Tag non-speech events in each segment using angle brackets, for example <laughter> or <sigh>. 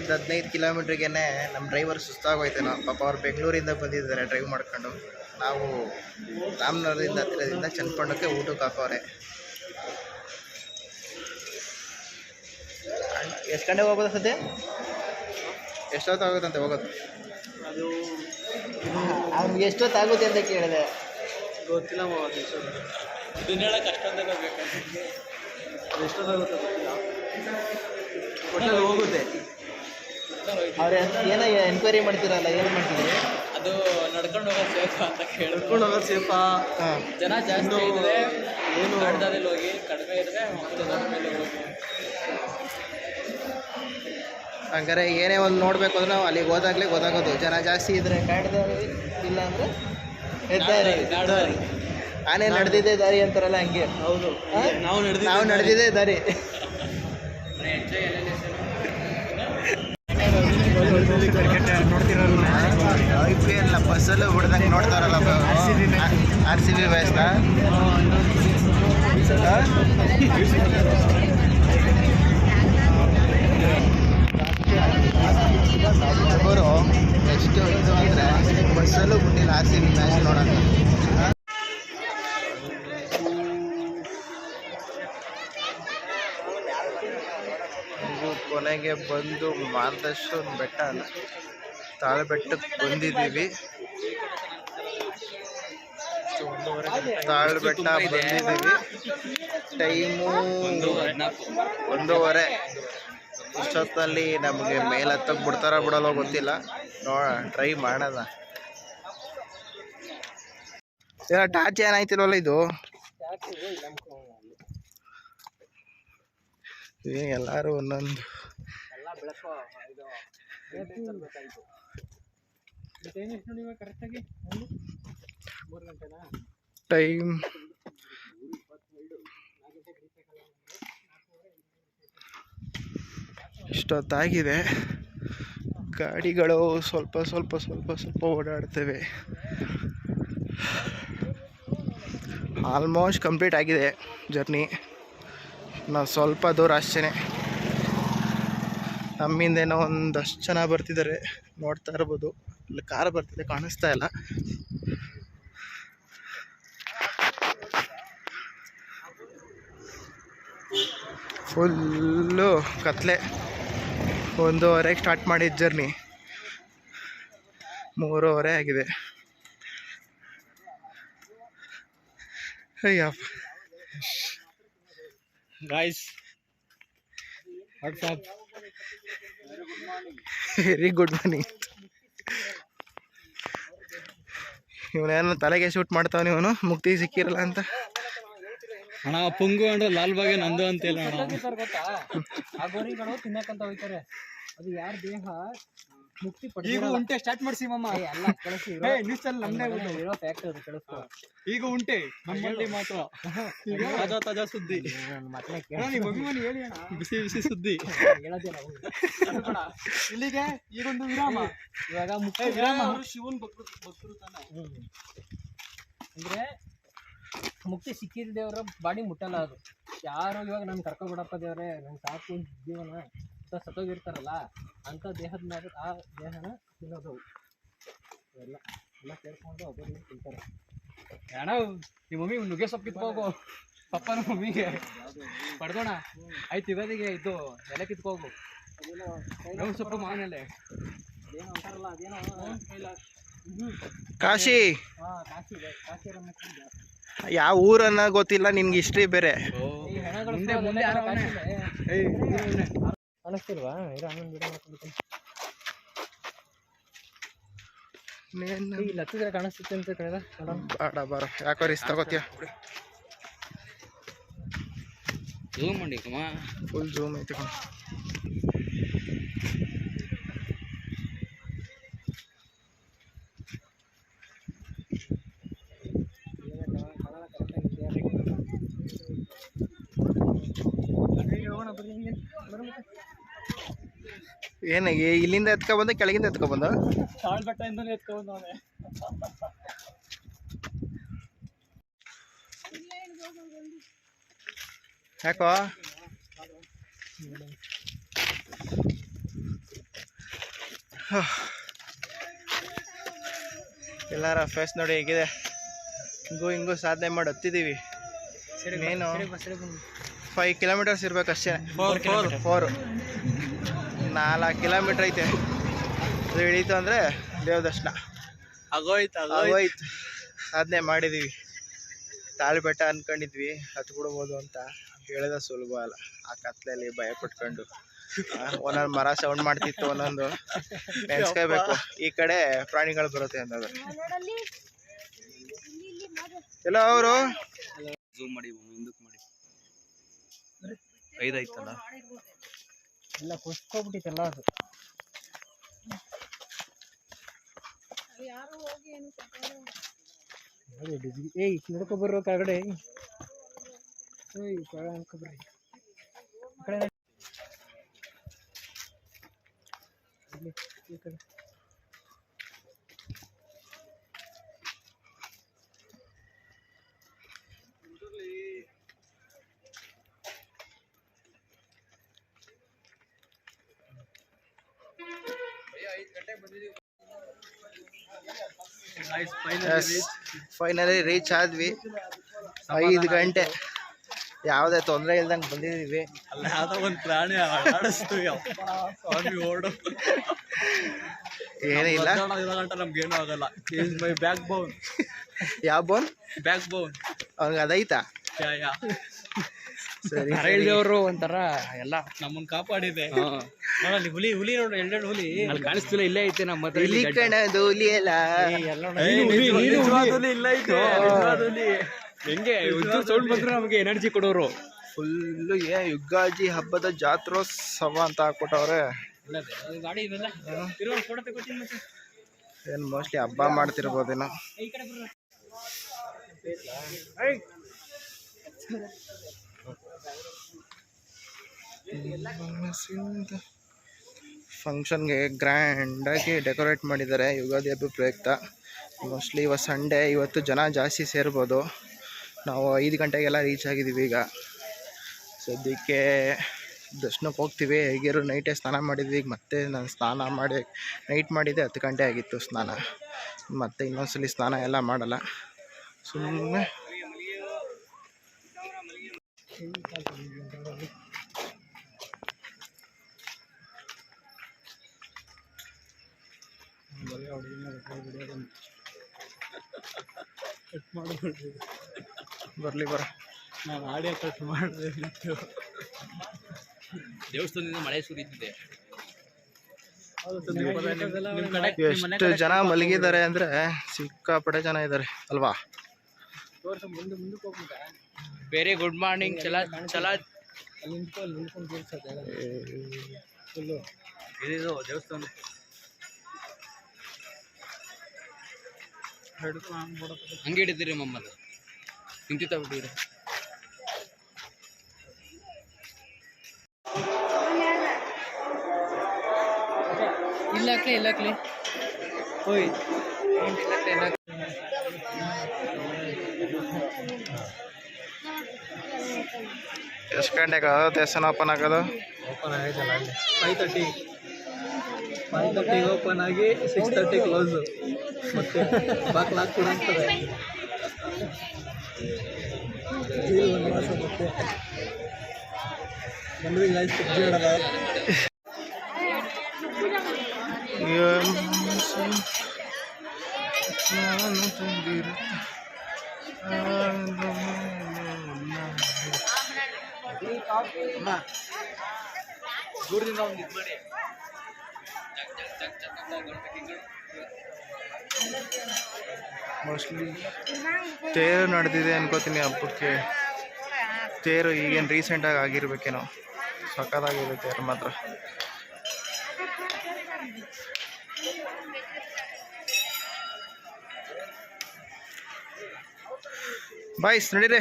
ಬಂದಿದ್ದು ಹದಿನೈದು ಕಿಲೋಮೀಟ್ರಿಗೇ ನಮ್ಮ ಡ್ರೈವರ್ ಸುಸ್ತಾಗೋಯ್ತೇನೋ ಪಾಪ ಅವ್ರು ಬೆಂಗಳೂರಿಂದ ಬಂದಿದ್ದಾರೆ ಡ್ರೈವ್ ಮಾಡ್ಕೊಂಡು. ನಾವು ರಾಮನಗರದಿಂದ ಹತ್ತಿರದಿಂದ ಚನ್ನಪಟ್ಟಣಕ್ಕೆ ಊಟಕ್ಕೆ ಹಾಕೋರೆ. ಎಷ್ಟು ಗಂಟೆಗೆ ಹೋಗೋದು ಸದ್ಯ? ಎಷ್ಟೊತ್ತಾಗುತ್ತಂತೆ ಹೋಗೋದು? ಅದು ಅವ್ನಿಗೆ ಎಷ್ಟೊತ್ತಾಗುತ್ತೆ ಅಂತ ಕೇಳಿದೆ. ಗೊತ್ತಿಲ್ಲ ಹೇಳಕ್ಕೆ ಅಷ್ಟೊಂದಾಗ ಎಷ್ಟೊತ್ತಾಗುತ್ತೆ ಗೊತ್ತಿಲ್ಲ. ಹೋಗುತ್ತೆ. ಅವ್ರು ಏನೋ ಎನ್ಕ್ವೈರಿ ಮಾಡ್ತೀರಲ್ಲ ಏನು ಮಾಡ್ತಿದ್ರಿ? ಅದು ನಡ್ಕೊಂಡು ಹೋಗೋ ಸೇಫ ಅಂತ ಕೇಳಿದ್ರು. ನಡ್ಕೊಂಡು ಹೋಗೋದು ಸೇಫಾ? ಜನ ಜಾಸ್ತಿ ಇದ್ರೆ ಏನು? ಅಡ್ಡದಲ್ಲಿ ಹೋಗಿ ಕಡಿಮೆ ಇದ್ರೆ ಮೇಲೆ ಹೋಗಿ. ಹಂಗಾರೆ ಏನೇ ಒಂದು ನೋಡಬೇಕು ಅಂದ್ರೆ ನಾವು ಅಲ್ಲಿಗೆ ಹೋದಾಗಲೇ ಗೊತ್ತಾಗೋದು. ಜನ ಜಾಸ್ತಿ ಇದ್ರೆ ಕಾಡ್ದಾರಿ ಇಲ್ಲ ಅಂದರೆ ಹೆದ್ದಾರಿ. ಆನೆ ನಡೆದಿದ್ದೆ ದಾರಿ ಅಂತಾರಲ್ಲ ಹಂಗೆ. ಹೌದು. ಹಾ? ನಾವು ನಾವು ನಡೆದಿದ್ದೆ ದಾರಿ. <laughs> ಐ ಪಿ ಎಲ್ ಬಸ್ಸಲ್ಲೂ ಬಿಡ್ದಂಗೆ ನೋಡ್ತಾರಲ್ಲ ಆರ್ ಸಿ ಬಿ ಮ್ಯಾಚ್ನ ಕೊನೆಗೆ ಬಂದು ಮಾರ್ಗದರ್ಶನ್ ಬೆಟ್ಟ ಅಲ್ಲ ತಾಳೆ ಬೆಟ್ಟಕ್ಕೆ ಬಂದಿದ್ದೀವಿ. ತಾಳೆ ಬೆಟ್ಟ ಬಂದಿದ್ದೀವಿ. ಟೈಮು ಒಂದೂವರೆ. ಇಷ್ಟೊತ್ತಲ್ಲಿ ನಮಗೆ ಮೇಲೆ ಹತ್ತಕ್ಕೆ ಬಿಡ್ತಾರ ಬಿಡಲ್ಲೋ ಗೊತ್ತಿಲ್ಲ. ನೋಡ ಟ್ರೈ ಇಲ್ಲ ಟಾಚ್ ಏನಾಯ್ತಿಲ್ವಲ್ಲ ಇದು? ಎಲ್ಲರೂ ಒಂದೊಂದು ಟೈಮ್ ಟೈಮ್. ಇಷ್ಟೊತ್ತಾಗಿದೆ ಗಾಡಿಗಳು ಸ್ವಲ್ಪ ಸ್ವಲ್ಪ ಸ್ವಲ್ಪ ಸ್ವಲ್ಪ ಓಡಾಡ್ತವೆ. ಆಲ್ಮೋಸ್ಟ್ ಕಂಪ್ಲೀಟ್ ಆಗಿದೆ ಜರ್ನಿ ನಾವು ಸ್ವಲ್ಪ ದೂರ ಅಷ್ಟೇ ನಮ್ಮಿಂದೇನೋ ಒಂದಷ್ಟು ಜನ ಬರ್ತಿದ್ದಾರೆ ನೋಡ್ತಾ ಇರ್ಬೋದು. ಇಲ್ಲಿ ಕಾರ್ ಬರ್ತಿದೆ, ಕಾಣಿಸ್ತಾ ಇಲ್ಲ. ಫುಲ್ಲು ಕತ್ಲೆ. ಒಂದೂವರೆಗೆ ಸ್ಟಾರ್ಟ್ ಮಾಡಿದ ಜರ್ನಿ ಮೂರುವರೆ ಆಗಿದೆ. Ayyappa guys what's up very good morning ಇವನೇನು ತಲೆಗೆ ಶೂಟ್ ಮಾಡ್ತಾವನು ಇವನು ಮುಕ್ತಿ ಸಿಕ್ಕಿರಲ್ಲ ಅಂತ. ಅಣ್ಣ ಪುಂಗು ಅಂದ್ರೆ ಲಾಲ್ ಬಾಗೆ ನಂದು ಅಂತ ಹೇಳಿ ಅಣ್ಣ ತಿನ್ನಕ್ಕಂತ ಹೋಗ್ತಾರೆ. ಅದು ಯಾರ ದೇಹ? ಮುಕ್ತಿ ಈಗ ಉಂಟೆ ಸ್ಟಾರ್ಟ್ ಮಾಡಿಸಿ ಮಮ್ಮ ಎಲ್ಲ ಕಳಿಸಿ ಏ ನ್ಯೂಸ್ ಅಲ್ಲಿ ನಮ್ದೇ ಉಂಟು. ಇರೋ ಫ್ಯಾಕ್ಟರಿ ಕಳಿಸ್ತು ಈಗ ಉಂಟೆ. ನಮ್ಮಲ್ಲಿ ಮಾತ್ರ. ತಾಜಾ ತಾಜಾ ಸುದ್ದಿ. ಮತ್ತೆ ನೀವು ಅಭಿಮಾನಿ ಹೇಳಿ ಬಿಸಿ ಬಿಸಿ ಸುದ್ದಿ. ಹೇಳೋದೇ ನಾವು. ಇಲ್ಲಿಗೆ ಈಗೊಂದು ವಿರಾಮ. ಇವಾಗ ಮುಖ್ಯ ಮುಕ್ತಿ ವಿರಾಮ. ಶಿವನ್ ಭಕ್ತರು ಭಕ್ತರು ತಾನೆ. ಅಂದ್ರೆ ಮುಕ್ತಿ ಸಿಕ್ಕಿದ ದೇವ್ರ ಬಾಡಿ ಮುಟ್ಟಲ್ಲ ಅದು. ಯಾರು ಇವಾಗ ನನ್ ಕರ್ಕೊಬಿಡಪ್ಪ ದೇವ್ರೆ ನನ್ ಸಾಕು ಜೀವನ ಸತ್ತೋಗಿರ್ತಾರಲ್ಲ. ಅಂತ ದೇಹದ ಮ್ಯಾಗ ಆ ದೇಹನ ತಿನ್ನೋದು. ಅವು. ಎಲ್ಲ ಎಲ್ಲ ಸೇರ್ಕೊಂಡು ಒಬ್ಬರು ತಿಂತಾರೆ. ಅಣ್ಣ ನಿಮ್ಮ ಮಮ್ಮಿ ನುಗ್ಗೆ ಸೊಪ್ಪು ಕಿತ್ಕೋಗು ಪಪ್ಪನ ಮಮ್ಮಿಗೆ. ಪಡ್ಕೋಣ ಆಯ್ತು ಇವತ್ತಿಗೆ ಇದು ಎಲೆ ಕಿತ್ಕೋಗು ನಮ್ಮ ಸೊಪ್ಪು ಮಾವನೆಲೆ ಅದೇನೋ ಅಂತಾರಲ್ಲ ಅದೇನೋ ಕಾಶಿ. ಯಾವ ಊರನ್ನ ಗೊತ್ತಿಲ್ಲ ನಿನ್ಗೆ ಹಿಸ್ಟ್ರಿ ಬೇರೆ. ಕಾಣಿಸ್ತಿಲ್ವಾ? ಇರೋ ಹನ್ನೊಂದು ಗಿಡ ಮಾಡ್ಕೊಂಡು ನೀನು ಇಲ್ಲಿ ಹತ್ತಿದ್ರೆ ಕಾಣಿಸ್ತಿತ್ತು ಅಂತ ಕಳೆದ. ಬಾಡ ಬೇಡ. ಬರ ಯಾಕೋ ರಿಸ್ ತಗೋತೀಯ? ಜೂಮ್ ಮಾಡಿ ಕಮ್ಮ. ಫುಲ್ ಜೂಮ್ ಐತೆ ಕಣೋ. ಏನು ಇಲ್ಲಿಂದ ಎತ್ಕೊ ಬಂದ ಕೆಳಗಿಂದ ಎತ್ಕೊ ಬಂದ? ತಾಳ್ ಬೆಟ್ಟದಿಂದನೇ ಎತ್ಕೊಂಡು ಅವನೇ. ಯಾಕೋ? ಎಲ್ಲರ ಫೇಸ್ ನೋಡಿ ಹೇಗಿದೆ. ಹಿಂಗೂ ಹಿಂಗೂ ಸಾಧನೆ ಮಾಡಿ ಹತ್ತಿದ್ದೀವಿ ಏನು ಫೈವ್ ಕಿಲೋಮೀಟರ್ಸ್ ಇರ್ಬೇಕು ಅಷ್ಟೇ ಫೋರ್ ನಾಲ್ಕು ಕಿಲೋಮೀಟ್ರ್ ಐತೆ. ಅದು ಇಳೀತು ಅಂದರೆ ದೇವ ದರ್ಶನ ಆಗೋಯ್ತು. ಆಗೋಯ್ತು. ಸಾಧನೆ ಮಾಡಿದ್ದೀವಿ ತಾಳ್ಬೆಟ್ಟ ಅನ್ಕೊಂಡಿದ್ವಿ ಹತ್ತು ಬಿಡ್ಬೋದು ಅಂತ ಹೇಳಿದ ಸುಲಭ ಅಲ್ಲ. ಆ ಕತ್ಲಲ್ಲಿ ಭಯ ಪಟ್ಕೊಂಡು ಒಂದೊಂದು ಮರ ಸೌಂಡ್ ಮಾಡ್ತಿತ್ತು ಒಂದೊಂದು. ನೆನ್ಸ್ಕೋಬೇಕು. ಈ ಕಡೆ ಪ್ರಾಣಿಗಳು ಬರುತ್ತೆ ಅಂತಂದ್ರೆ ಎಲ್ಲ ಅವರು? ಝೂಮ್ ಮಾಡಿ ಹಿಂದಕ್ಕೆ ಮಾಡಿ. ಐದಾಯ್ತಲ್ಲ ಎಲ್ಲ ಕುಸ್ಕೊಬಿಟ್ಟಿತ್ತಲ್ಲ ಅದು. ಏಯ್ ನೋಡ್ಕೊ ಬರ್ರೋ ಕೆಳಗಡೆ. ಏಯ್ ನಡ್ಕೊ ಬರ್ರಿ. ಕಡೆ ಈ ಕಡೆ. ಫೈನಲಿ ರೀಚ್ ಆದ್ವಿ. ಐದು ಗಂಟೆ. ಯಾವುದೇ ತೊಂದರೆ ಇಲ್ದಂಗೆ ಬಂದಿದ್ದೀವಿ ಯಾವ್ದೋ ಒಂದು ಪ್ರಾಣಿ ಓಡು. ಏನಿಲ್ಲ ನಮ್ಗೇನು ಆಗಲ್ಲ. ಈಸ್ ಮೈ ಬ್ಯಾಕ್ ಬೋನ್ ಯಾವ ಬೋನ್ ಬ್ಯಾಕ್ ಬೋನ್ ಅವ್ನಿಗೆ ಅದೈತಾ ಯಾ. ಒಂಥರ ಎಲ್ಲ. ನಮ್ಮನ್ನ ಕಾಪಾಡಿದೆ. ನೋಡಲ್ಲಿ ಹುಲಿ ಹುಲಿ ನೋಡು ಎರಡೆರಡು ಹುಲಿ. ಅಲ್ಲಿ ಕಾಣಿಸ್ತಿಲ್ಲ ಇಲ್ಲೇ ಐತೆ ನಮ್ಮ ಹತ್ರ ಇಲ್ಲಿ ಕಣದು ಹುಲಿಯಲ್ಲ ಎಲ್ಲ. ಏಯ್, ನಿಜ- ನಿಜವಾದ ಹುಲಿ. ಇಲ್ಲ ಐತೆ ನಿಜವಾದ ಹುಲಿ. ಹೆಂಗೆ? ಒಂಚೂರು ಸೌಂಡ್ ಬಂದ್ರೆ ನಮಗೆ ಎನರ್ಜಿ ಕೊಡೋರು. ಫುಲ್ ಏ ಯುಗಾಜಿ ಹಬ್ಬದ ಜಾತ್ರೋತ್ಸವ ಅಂತ ಹಾಕ್ಬಿಟ್ಟವ್ರೆ ಏನು ಮೋಸ್ಟ್ಲಿ ಹಬ್ಬ ಮಾಡ್ತಿರ್ಬೋದೇನೋ ಈ ಕಡೆ ಬರ್ರ ಫಂಕ್ಷನ್ಗೆ ಗ್ರ್ಯಾಂಡಾಗಿ ಡೆಕೋರೇಟ್ ಮಾಡಿದ್ದಾರೆ ಯುಗಾದಿ ಹಬ್ಬ ಪ್ರಯುಕ್ತ ಮೋಸ್ಟ್ಲಿ ಇವತ್ತು ಸಂಡೇ ಇವತ್ತು ಜನ ಜಾಸ್ತಿ ಸೇರ್ಬೋದು. ನಾವು ಐದು ಗಂಟೆಗೆಲ್ಲ ರೀಚ್ ಆಗಿದ್ದೀವಿ ಈಗ. ಸದ್ಯಕ್ಕೆ ದರ್ಶನಕ್ಕೆ ಹೋಗ್ತೀವಿ ಹೇಗಿರೋ ನೈಟೇ ಸ್ನಾನ ಮಾಡಿದ್ವಿ ಈಗ ಮತ್ತೆ ನಾನು ಸ್ನಾನ ಮಾಡಿ ನೈಟ್ ಮಾಡಿದ್ದೆ, ಹತ್ತು ಗಂಟೆ ಆಗಿತ್ತು ಸ್ನಾನ. ಮತ್ತೆ ಇನ್ನೊಂದ್ಸಲಿ ಸ್ನಾನ ಎಲ್ಲ ಮಾಡಲ್ಲ. ಸುಮ್ಮನೆ ಬರಲಿ ಬರ. ನಾನು ಆಡಿಯೋ ಕಟ್ ಮಾಡಿದೆ ದೇವಸ್ಥಾನದಿಂದ ಮಳೆ ಸುರಿತಿದೆ. ಎಷ್ಟು ಜನ ಮಲಗಿದ್ದಾರೆ ಅಂದ್ರೆ ಸಿಕ್ಕಾಪಟ್ಟೆ ಜನ ಇದ್ದಾರೆ ಅಲ್ವಾ? ಬೇರೆ ಗುಡ್ ಮಾರ್ನಿಂಗ್ ಚಲ ಚಲ ದೇವಸ್ಥಾನ ಹಂಗೆ ಹಿಡಿದಿರಿ ಮಮ್ಮದು ನಿಂತಿತ್ತ ಬಿಟ್ಟಿರಿ ಇಲ್ಲ ಹಾಕ್ಲಿ ಓಯ್ ಇಲ್ಲಾಕ್ಲಿ ಹೋಯ್ ಎಷ್ಟು ಗಂಟೆಗೆ ದೇವಸ್ಥಾನ ಓಪನ್ ಆಗೋದು? ಓಪನ್ ಆಗೈತಲ್ಲ ಅಲ್ಲಿ. ಫೈವ್ ತರ್ಟಿ ಫೈವ್ ತರ್ಟಿಗೆ ಓಪನ್ ಆಗಿ ಸಿಕ್ಸ್ ತರ್ಟಿ ಕ್ಲೋಸು ಮತ್ತೆ ಬಾಕ್ಲ ಹಾಕ್ಬಿಡ ಅಂತಾರೆ. ಮಾಸ ಮತ್ತೆ. ಬಂದ್ರಿ ಗಾಯ್ಸ್ ಒಂದು ಇದು ಮಾಡಿ. ಮೋಸ್ಟ್ಲಿ ತೇರು ನಡೆದಿದೆ ಅನ್ಕೋತೀನಿ ಹಬ್ಬಕ್ಕೆ. ತೇರು ಈಗೇನು ರೀಸೆಂಟಾಗಿ ಆಗಿರ್ಬೇಕೇನೋ. ಸಕ್ಕತ್ತಾಗಿದೆ ತೇರು ಮಾತ್ರ. ಬಾಯ್ಸ್ ನಡೀರಿ.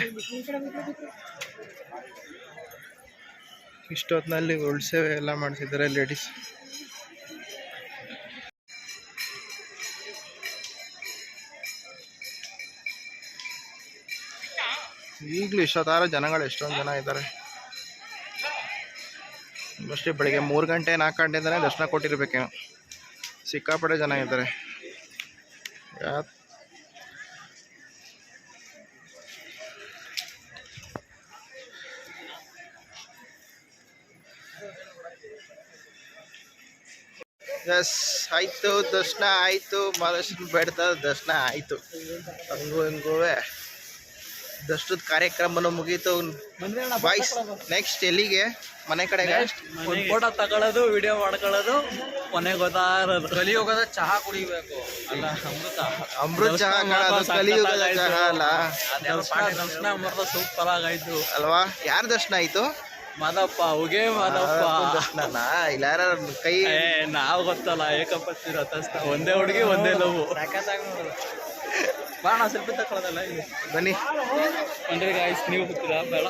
ಇಷ್ಟೊತ್ತಿನಲ್ಲಿ ಉಳ್ಸೇವೆ ಎಲ್ಲ ಮಾಡ್ತಿದ್ದಾರೆ ಲೇಡೀಸ್ ಈಗಲೂ ಇಷ್ಟೊತ್ತಾರ ಜನಗಳು, ಎಷ್ಟೊಂದು ಜನ ಇದ್ದಾರೆ. ಅಷ್ಟೇ ಬೆಳಿಗ್ಗೆ ಮೂರು ಗಂಟೆ, ನಾಲ್ಕು ಗಂಟೆಯಿಂದನೇ ದರ್ಶನ ಕೊಟ್ಟಿರ್ಬೇಕೇನೋ ಸಿಕ್ಕಾಪಟ್ಟೆ ಜನ ಇದ್ದಾರೆ. ಯಾ- ಆಯ್ತು, ದರ್ಶನ ಆಯ್ತು. ಮಹಾಲಕ್ಷ್ಮಿ ಬೆಟ್ಟದ ದರ್ಶನ ಆಯ್ತು. ಹಂಗೂ ಹಿಂಗೂ ದರ್ಶನದ ಕಾರ್ಯಕ್ರಮನು ಮುಗೀತು. ಬಾಯ್ಸ್ ನೆಕ್ಸ್ಟ್ ಎಲ್ಲಿಗೆ? ಮನೆ ಕಡೆಗೆ ಒಂದು ಫೋಟೋ ತಗೊಳ್ಳೋದು ವಿಡಿಯೋ ಮಾಡ್ಕೊಳ್ಳೋದು ಕೊನೆಗೆ ಗೊತ್ತಾಗೋದು ಕಲಿಯುಗದ ಚಹಾ ಕುಡಿಬೇಕು. ಅಲ್ಲ ಅಮೃತ. ಅಮೃತ ಚಹಾ ಕಲಿಯುಗದ ಚಹಾ ಅಲ್ಲ. ದರ್ಶನ ಮಾತ್ರ ಸೂಪರ್ ಆಗಾಯ್ತು. ಅಲ್ವಾ? ಯಾರ ದರ್ಶನ ಆಯ್ತು? ಮಾದಪ್ಪ ಹೋಗೇ ಮಾದಪ್ಪ. ದರ್ಶನ ಇಲ್ಲ ಯಾರ ಕೈ ನಾವ್ ಗೊತ್ತಲ್ಲ ಏಕಪತ್ನಿ ಒಂದೇ ಹುಡುಗಿ ಒಂದೇ ಲವ್ ಬಾಣ ಸೆಲ್ಫಿ ತಗೊಳ್ಳೋದಲ್ಲ ಇಲ್ಲಿ. ಬನ್ನಿ. ಅಂದ್ರೆ ಗಾಯ್ಸ್ ನೀವು ಗೊತ್ತಿಲ್ಲ ಬೇಡ